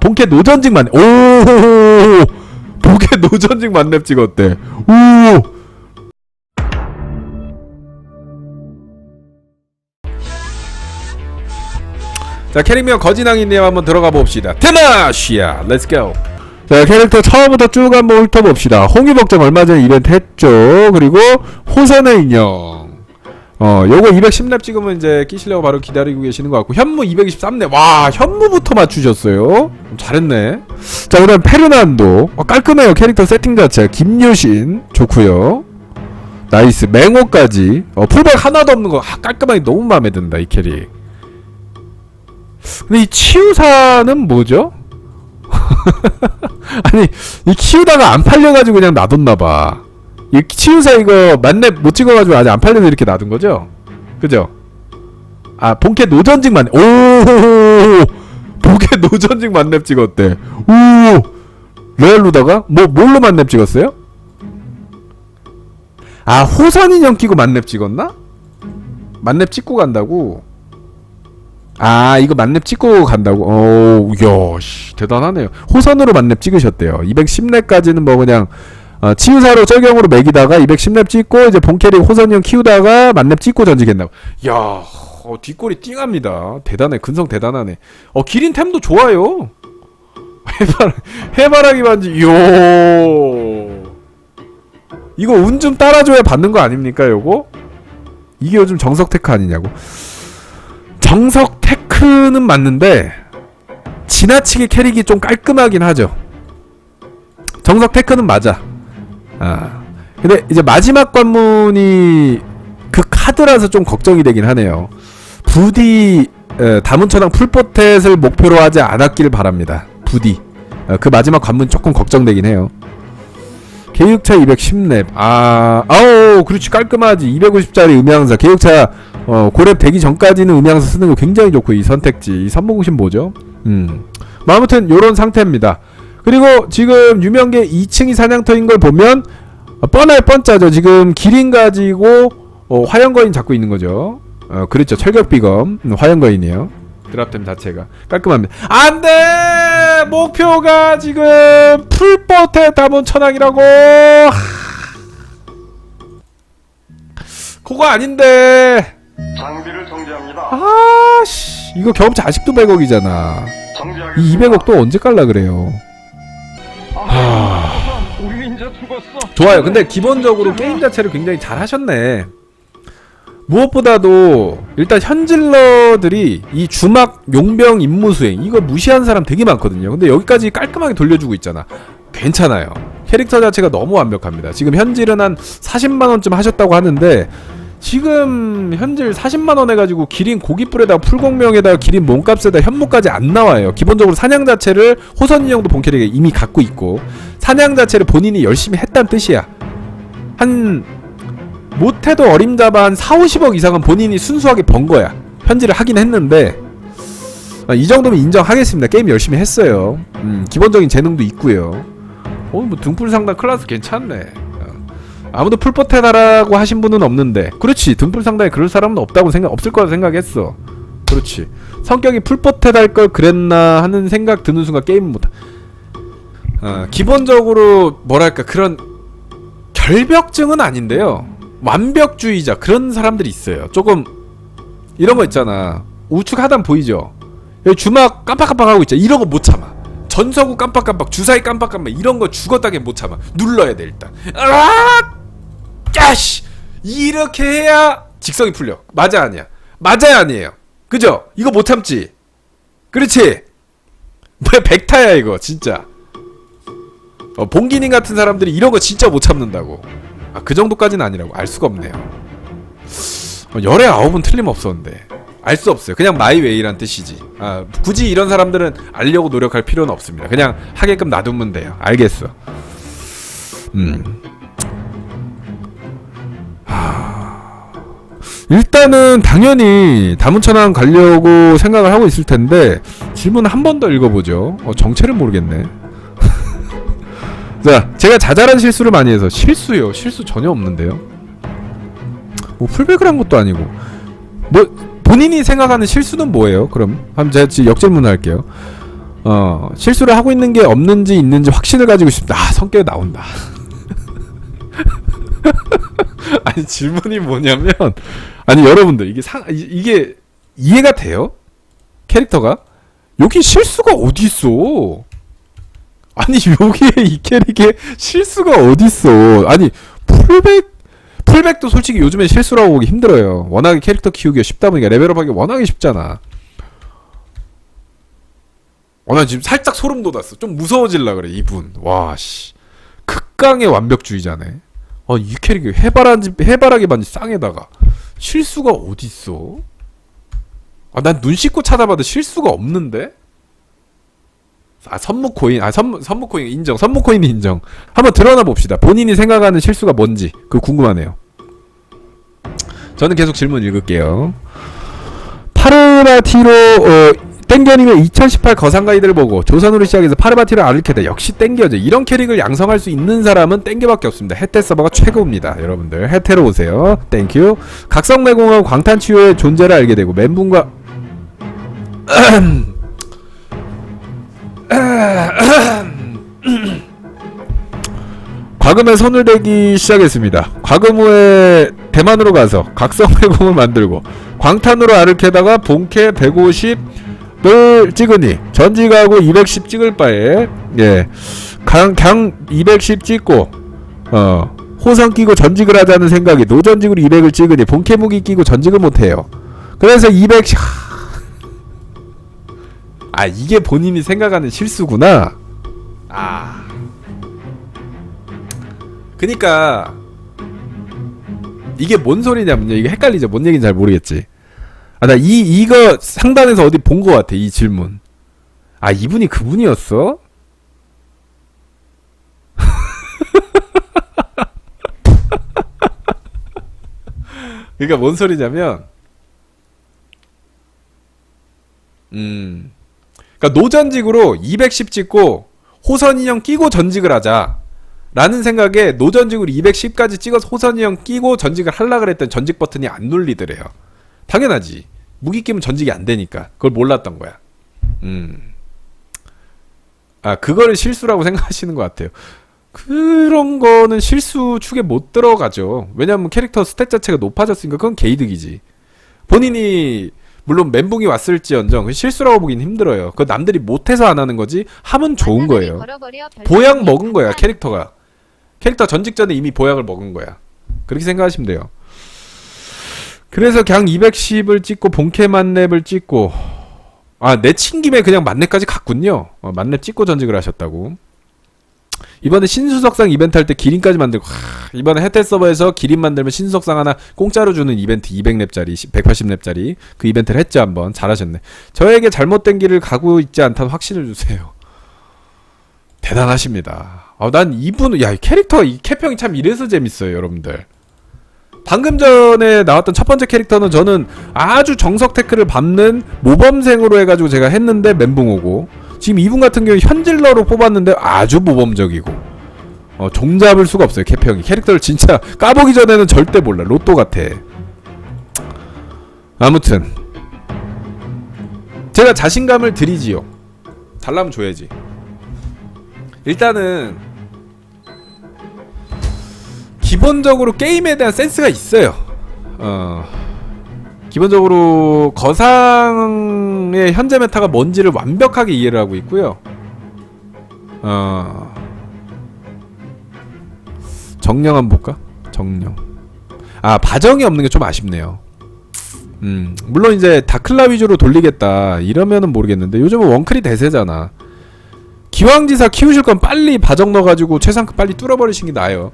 본캐 노전직 만 오! 본캐 노전직 만렙 찍었대. 오! 자 캐릭명 거진왕이님 한번 들어가 봅시다. 테마시아, 렛츠 고. 자 캐릭터 처음부터 쭉 한번 훑어봅시다. 홍유복장 얼마 전에 이벤트 했죠. 그리고 호선의 인형. 어, 요거 210렙 찍으면 이제 끼시려고 바로 기다리고 계시는 것 같고 현무 223렙. 와, 현무부터 맞추셨어요. 잘했네. 자, 그다음 페르난도. 어, 깔끔해요. 캐릭터 세팅 자체. 김유신 좋고요. 나이스. 맹호까지. 어, 풀백 하나도 없는 거 아, 깔끔하게 너무 마음에 든다. 이 캐릭. 근데 이 치유사는 뭐죠? 아니, 이 키우다가 안 팔려가지고 그냥 놔뒀나봐. 이 치유사 이거 만렙 못 찍어가지고 아직 안 팔려서 이렇게 놔둔 거죠? 그죠? 아 본캐 노전직 만 오! 본캐 노전직 만렙 찍었대. 오! 레알로다가 뭐 뭘로 만렙 찍었어요? 아 호선 인형 끼고 만렙 찍었나? 만렙 찍고 간다고? 아 이거 만렙 찍고 간다고? 오, 야, 씨, 대단하네요. 호선으로 만렙 찍으셨대요. 210렙까지는 뭐 그냥 어, 치유사로 쩔경으로 매기다가 210렙 찍고 이제 본캐릭 호선형 키우다가 만렙 찍고 전직했나고. 야, 어, 뒷골이 띵합니다. 대단해. 근성 대단하네. 어, 기린템도 좋아요. 해바라, 해바라기 반지, 요. 이거 운 좀 따라줘야 받는 거 아닙니까, 요거? 이게 요즘 정석 테크 아니냐고. 정석 테크는 맞는데, 지나치게 캐릭이 좀 깔끔하긴 하죠. 정석 테크는 맞아. 아. 근데 이제 마지막 관문이 그 카드라서 좀 걱정이 되긴 하네요. 부디 에, 다문천왕 풀포텟을 목표로 하지 않았길 바랍니다. 부디. 어, 그 마지막 관문 조금 걱정되긴 해요. 계육차 210렙. 아, 아우, 그렇지 깔끔하지. 250짜리 음향사. 계육차 어, 고렙 되기 전까지는 음향사 쓰는 거 굉장히 좋고 이 선택지. 이 선봉신 뭐죠? 음. 뭐 아무튼 요런 상태입니다. 그리고 지금 유명계 2층이 사냥터인 걸 보면 어, 뻔할 뻔짜죠. 지금 기린 가지고 어, 화염거인 잡고 있는 거죠. 어, 그렇죠. 철격비검 음, 화염거인이에요. 드랍템 자체가 깔끔합니다. 안돼 목표가 지금 풀포테 담은 천왕이라고. 하. 그거 아닌데. 장비를 정지합니다. 아씨 이거 경험치 아직도 100억이잖아. 이 200억도 언제 깔라 그래요? 우리 인자 죽었어. 좋아요. 근데 기본적으로 게임 자체를 굉장히 잘 하셨네. 무엇보다도 일단 현질러들이 이 주막 용병 임무 수행 이거 무시한 사람 되게 많거든요. 근데 여기까지 깔끔하게 돌려주고 있잖아. 괜찮아요. 캐릭터 자체가 너무 완벽합니다. 지금 현질은 한 40만 원쯤 하셨다고 하는데 지금 현질 40만 원 해가지고 기린 고깃불에다가 풀공명에다가 기린 몸값에다 현무까지 안 나와요. 기본적으로 사냥 자체를 호선 인형도 본 캐릭에 이미 갖고 있고 사냥 자체를 본인이 열심히 했단 뜻이야. 한 못해도 어림잡아 한 4, 50억 이상은 본인이 순수하게 번 거야. 현질을 하긴 했는데 아, 이 정도면 인정하겠습니다. 게임 열심히 했어요. 음, 기본적인 재능도 있고요. 어, 뭐 등불 상단 클래스 괜찮네. 어. 아무도 풀포테다라고 하신 분은 없는데 그렇지 등불 상단에 그럴 사람은 없다고 생각 없을 거라 생각했어. 그렇지. 성격이 풀포테달 걸 그랬나 하는 생각 드는 순간 게임 못. 어, 기본적으로 뭐랄까 그런 결벽증은 아닌데요. 완벽주의자 그런 사람들이 있어요. 조금 이런 거 있잖아. 우측 하단 보이죠? 여기 주막 깜빡깜빡 하고 있죠. 이런 거 못 참아. 전서구 깜빡깜빡, 주사위 깜빡깜빡 이런 거 죽었다게 못 참아. 눌러야 돼 일단. 아! 야씨! 이렇게 해야 직성이 풀려. 맞아 아니야? 맞아야 아니에요. 그죠? 이거 못 참지. 그렇지? 뭐야 백타야 이거 진짜. 어, 봉기님 같은 사람들이 이런 거 진짜 못 참는다고. 아, 그 정도까지는 아니라고. 알 수가 없네요. 어, 열에 아홉은 틀림없었는데. 알 수 없어요. 그냥 마이웨이란 뜻이지. 아, 굳이 이런 사람들은 알려고 노력할 필요는 없습니다. 그냥 하게끔 놔두면 돼요. 알겠어. 음. 일단은 당연히 다문천왕 가려고 생각을 하고 있을 텐데 질문 한 번 더 읽어보죠. 어, 정체를 모르겠네. 자, 제가 자잘한 실수를 많이 해서 실수요. 실수 전혀 없는데요. 뭐 풀백을 한 것도 아니고. 뭐 본인이 생각하는 실수는 뭐예요? 그럼 한번 제가 역질문 할게요. 어 실수를 하고 있는 게 없는지 있는지 확신을 가지고 싶다. 아 성격이 나온다. 아니 질문이 뭐냐면 아니 여러분들 이게 상 이- 이게 이해가 돼요? 캐릭터가 여기 실수가 어디 있어? 아니 여기에 이 캐릭에 실수가 어디 있어? 아니 풀백 풀백도 솔직히 요즘에 실수라고 보기 힘들어요. 워낙에 캐릭터 키우기가 쉽다 보니까 레벨업하기 워낙에 쉽잖아. 어, 나 지금 살짝 소름 돋았어. 좀 무서워질라 그래, 이분. 와, 씨. 극강의 완벽주의자네. 어, 이 캐릭이 해바라기 반지 쌍에다가 실수가 어딨어? 아, 난 눈 씻고 찾아봐도 실수가 없는데? 아, 선무코인. 아, 선무, 선무코인 인정. 선무코인 인정. 한번 드러나 봅시다. 본인이 생각하는 실수가 뭔지. 그거 궁금하네요. 저는 계속 질문 읽을게요. 파르바티로 어, 땡겨니면 2018 거상 가이드를 보고 조선으로 시작해서 파르바티로 아르케다 역시 땡겨져. 이런 캐릭을 양성할 수 있는 사람은 땡겨밖에 없습니다. 해태 서버가 최고입니다. 여러분들 해태로 오세요. 땡큐 각성매공하고 광탄치유의 존재를 알게 되고 멘붕과 과금에 손을 대기 시작했습니다. 과금 후에 대만으로 가서 각성회공을 만들고 광탄으로 아르케다가 본캐 150 을 찍으니 전지가고 210 찍을 바에 예, 강, 강210 찍고 어 호성 끼고 전직을 하자는 생각이 노전직으로 200을 찍으니 본캐 무기 끼고 전직을 못해요. 그래서 200 아 이게 본인이 생각하는 실수구나. 아. 그니까 이게 뭔 소리냐면요. 이게 헷갈리죠. 뭔 얘기인지 잘 모르겠지. 아 나 이 이거 상단에서 어디 본 것 같아. 이 질문. 아 이분이 그분이었어? 그러니까 뭔 소리냐면 음. 그러니까 노전직으로 210 찍고 호선 인형 끼고 전직을 하자. 라는 생각에 노전직으로 210까지 찍어서 호선 인형 끼고 전직을 하려 그랬던 전직 버튼이 안 눌리더래요. 당연하지. 무기 끼면 전직이 안 되니까. 그걸 몰랐던 거야. 음. 아, 그거를 실수라고 생각하시는 것 같아요. 그런 거는 실수 축에 못 들어가죠. 왜냐면 캐릭터 스탯 자체가 높아졌으니까 그건 개이득이지. 본인이 물론 멘붕이 왔을지언정 그 실수라고 보긴 힘들어요. 그 남들이 못해서 안 하는 거지 하면 좋은 거예요. 보약 먹은 거야 캐릭터가. 캐릭터 전직 전에 이미 보약을 먹은 거야. 그렇게 생각하시면 돼요. 그래서 그냥 210을 찍고 본캐 만렙을 찍고 아 내친 김에 그냥 만렙까지 갔군요. 어, 만렙 찍고 전직을 하셨다고. 이번에 신수석상 이벤트 할 때 기린까지 만들고 하, 이번에 해태 서버에서 기린 만들면 신수석상 하나 공짜로 주는 이벤트 200렙짜리 180렙짜리 그 이벤트를 했죠 한번. 잘하셨네. 저에게 잘못된 길을 가고 있지 않다는 확신을 주세요. 대단하십니다. 아, 난 이분 야 이 캐릭터 이 캐평이 참 이래서 재밌어요 여러분들 방금 전에 나왔던 첫 번째 캐릭터는 저는 아주 정석 태클을 밟는 모범생으로 해가지고 제가 했는데 멘붕 오고 지금 이분 같은 경우 현질러로 뽑았는데 아주 모범적이고 어, 종잡을 수가 없어요 캐평이. 캐릭터를 진짜 까보기 전에는 절대 몰라 로또 같아. 아무튼. 제가 자신감을 드리지요. 달라면 줘야지. 일단은 기본적으로 게임에 대한 센스가 있어요 어 기본적으로 거상의 현재 메타가 뭔지를 완벽하게 이해를 하고 있고요. 어 정령 한번 볼까? 정령. 아 바정이 없는 게 좀 아쉽네요. 음 물론 이제 다클라 위주로 돌리겠다 이러면은 모르겠는데 요즘은 원클이 대세잖아. 기왕지사 키우실 건 빨리 바정 넣어가지고 최상급 빨리 뚫어버리시는 게 나아요.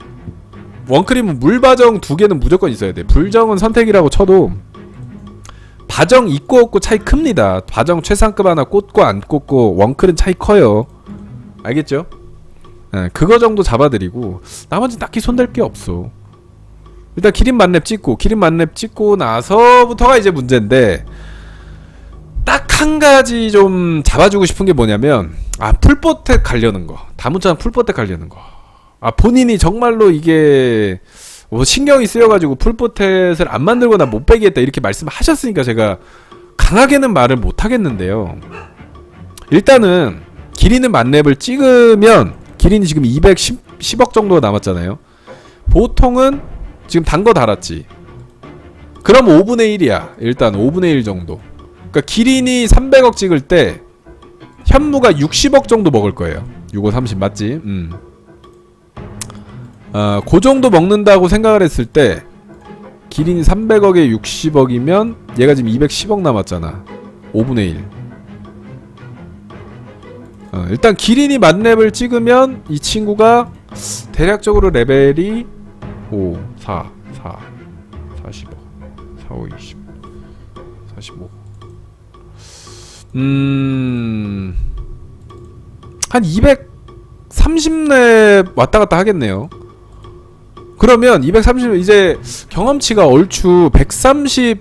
원클이면 물바정 두 개는 무조건 있어야 돼. 불정은 선택이라고 쳐도 바정 있고 없고 차이 큽니다. 바정 최상급 하나 꽂고 안 꽂고 원클은 차이 커요. 알겠죠? 예, 그거 정도 잡아드리고 나머지 딱히 손댈 게 없어. 일단 기린 만렙 찍고 기린 만렙 찍고 나서부터가 이제 문제인데 딱 한 가지 좀 잡아주고 싶은 게 뭐냐면 아 풀포텍 가려는 거 다문자는 풀포텍 가려는 거. 아 본인이 정말로 이게 뭐 신경이 쓰여가지고 풀포텟을 안 만들거나 못 빼겠다 이렇게 말씀하셨으니까 제가 강하게는 말을 못 하겠는데요. 일단은 기린은 만렙을 찍으면 기린이 지금 210 10억 정도가 남았잖아요. 보통은 지금 단 거 달았지. 그럼 5분의 1이야. 일단 5분의 1 정도. 그러니까 기린이 300억 찍을 때 현무가 60억 정도 먹을 거예요. 65 30 맞지? 음. 아, 그 정도 먹는다고 생각을 했을 때 기린이 300억에 60억이면 얘가 지금 210억 남았잖아. 5분의 1. 어, 일단 기린이 만렙을 찍으면 이 친구가 대략적으로 레벨이 5, 4, 4, 45, 4, 5, 20, 45. 음, 한 230렙 왔다 갔다 하겠네요. 그러면 230 이제 경험치가 얼추 130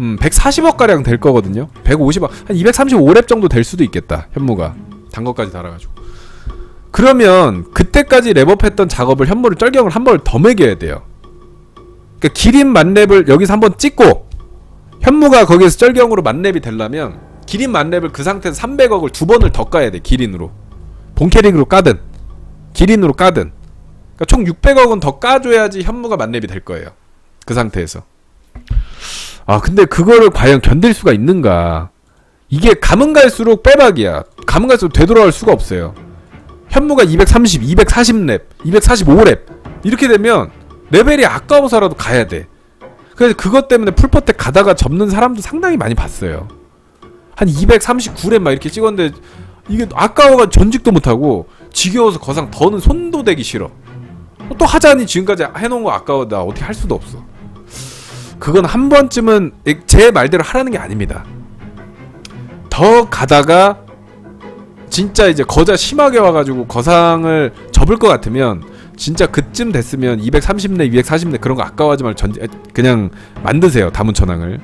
음, 140억 가량 될 거거든요. 150억 한 235렙 정도 될 수도 있겠다. 현무가 단 것까지 달아가지고. 그러면 그때까지 랩업했던 작업을 현무를 쩔경을 한 번 더 매겨야 돼요. 그러니까 기린 만렙을 여기서 한 번 찍고 현무가 거기에서 쩔경으로 만렙이 되려면 기린 만렙을 그 상태에서 300억을 두 번을 더 까야 돼. 기린으로 본 캐릭으로 까든 기린으로 까든 그러니까 총 600억은 더 까줘야지 현무가 만렙이 될 거예요. 그 상태에서. 아 근데 그거를 과연 견딜 수가 있는가? 이게 가면 갈수록 빼박이야. 가면 갈수록 되돌아올 수가 없어요. 현무가 230, 240렙, 245렙 이렇게 되면 레벨이 아까워서라도 가야 돼. 그래서 그것 때문에 풀퍼텍 가다가 접는 사람도 상당히 많이 봤어요. 한 239렙 막 이렇게 찍었는데 이게 아까워가 전직도 못하고 지겨워서 거상 더는 손도 대기 싫어. 또 하자니 지금까지 해놓은 거 아까워 나 어떻게 할 수도 없어. 그건 한 번쯤은 제 말대로 하라는 게 아닙니다. 더 가다가 진짜 이제 거자 심하게 와가지고 거상을 접을 것 같으면 진짜 그쯤 됐으면 230내 240내 그런 거 아까워하지 말고 전 그냥 만드세요 다문천왕을.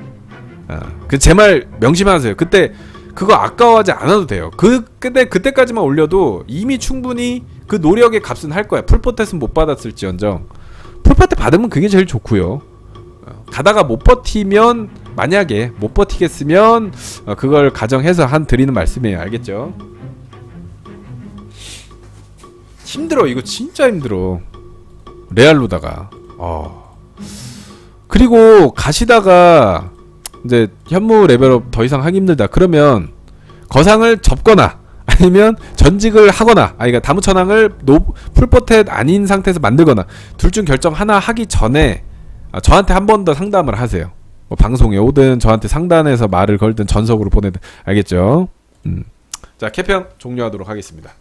아, 그제 말 명심하세요. 그때 그거 아까워하지 않아도 돼요. 그 근데 그때까지만 올려도 이미 충분히 그 노력의 값은 할 거야. 풀포텟은 못 받았을지언정 풀포텟 받으면 그게 제일 좋고요. 어, 가다가 못 버티면 만약에 못 버티겠으면 어, 그걸 가정해서 한 드리는 말씀이에요. 알겠죠? 힘들어 이거 진짜 힘들어 레알로다가 어 그리고 가시다가 이제 현무 레벨업 더 이상 하기 힘들다 그러면 거상을 접거나 아니면 전직을 하거나 아니 그러니까 다무천왕을 노 풀포텟 아닌 상태에서 만들거나 둘 중 결정 하나 하기 전에 아, 저한테 한 번 더 상담을 하세요. 뭐 방송에 오든 저한테 상단에서 말을 걸든 전석으로 보내든 알겠죠? 음. 자 캐평 종료하도록 하겠습니다.